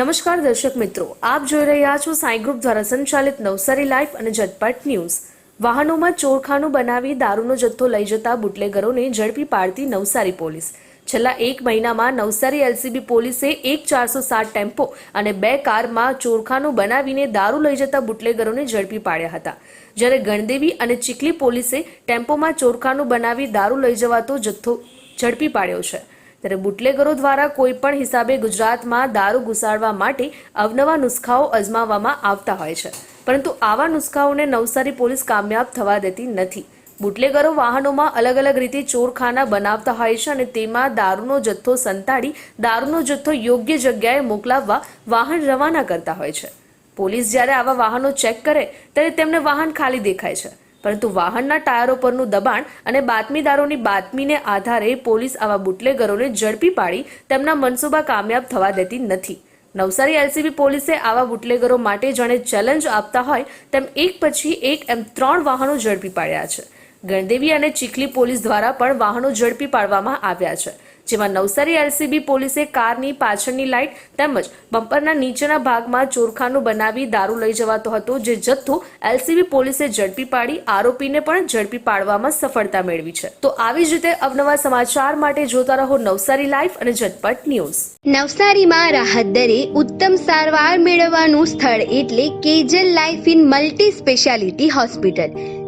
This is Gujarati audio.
નમસ્કાર દર્શક મિત્રો, આપ જોઈ રહ્યા છો સાંઈ ગ્રુપ દ્વારા સંચાલિત નવસારી લાઈફ અને ઝટપટ ન્યૂઝ. વાહનોમાં ચોરખાનું બનાવી દારૂનો જથ્થો લઈ જતા બુટલેગરોને ઝડપી પાડતી નવસારી પોલીસ. છેલ્લા એક મહિનામાં નવસારી એલસીબી પોલીસે એક ચારસો સાત ટેમ્પો અને બે કારમાં ચોરખાનું બનાવીને દારૂ લઈ જતા બુટલેગરોને ઝડપી પાડ્યા હતા. જ્યારે ગણદેવી અને ચીખલી પોલીસે ટેમ્પોમાં ચોરખાનું બનાવી દારૂ લઈ જવાતો જથ્થો ઝડપી પાડ્યો છે. ત્યારે બુટલેગરો દ્વારા કોઈ પણ હિસાબે ગુજરાતમાં દારૂ ઘુસાડવા માટે અવનવા નુસ્ખાઓ અજમાવવામાં આવતા હોય છે. પરંતુ આવા નુસ્ખાઓને નવસારી પોલીસ કામયાબ થવા દેતી નથી. બુટલેગરો વાહનોમાં અલગ અલગ રીતે ચોરખાના બનાવતા હોય છે અને તેમાં દારૂનો જથ્થો સંતાડી દારૂનો જથ્થો યોગ્ય જગ્યાએ મોકલાવવા વાહન રવાના કરતા હોય છે. પોલીસ જ્યારે આવા વાહનો ચેક કરે, ત્યારે તેમને વાહન ખાલી દેખાય છે. પરંતુ વાહનના ટાયરો પરનું દબાણ અને બાતમીદારોની બાતમીને આધારે પોલીસ આવા બુટલેગરોને ઝડપી પાડી તેમના મનસૂબા કામયાબ થવા દેતી નથી. નવસારી એલસીબી પોલીસે આવા બુટલેગરો માટે જાણે ચેલેન્જ આપતા હોય તેમ એક પછી એક એમ ત્રણ વાહનો ઝડપી પાડ્યા છે. ગણદેવી અને ચીખલી પોલીસ દ્વારા પણ વાહનો ઝડપી પાડવામાં આવ્યા છે. જેમાં નવસારી એલસીબી પોલીસે કારની પાછળની લાઇટ તેમજ બમ્પરના નીચેના ભાગમાં ચોરખાનું બનાવી દારૂ લઈ જવાતો હતો, જે જથ્થો એલસીબી પોલીસે ઝડપી પાડી, આરોપીને પણ ઝડપી પાડવામાં સફળતા મેળવી છે. તો આવી જ રીતે અવનવા સમાચાર માટે જોતા રહો નવસારી લાઈફ અને ઝટપટ ન્યૂઝ. નવસારીમાં રાહત દરે ઉત્તમ સારવાર મેળવવાનું સ્થળ એટલે Kejal life in multi speciality hospital.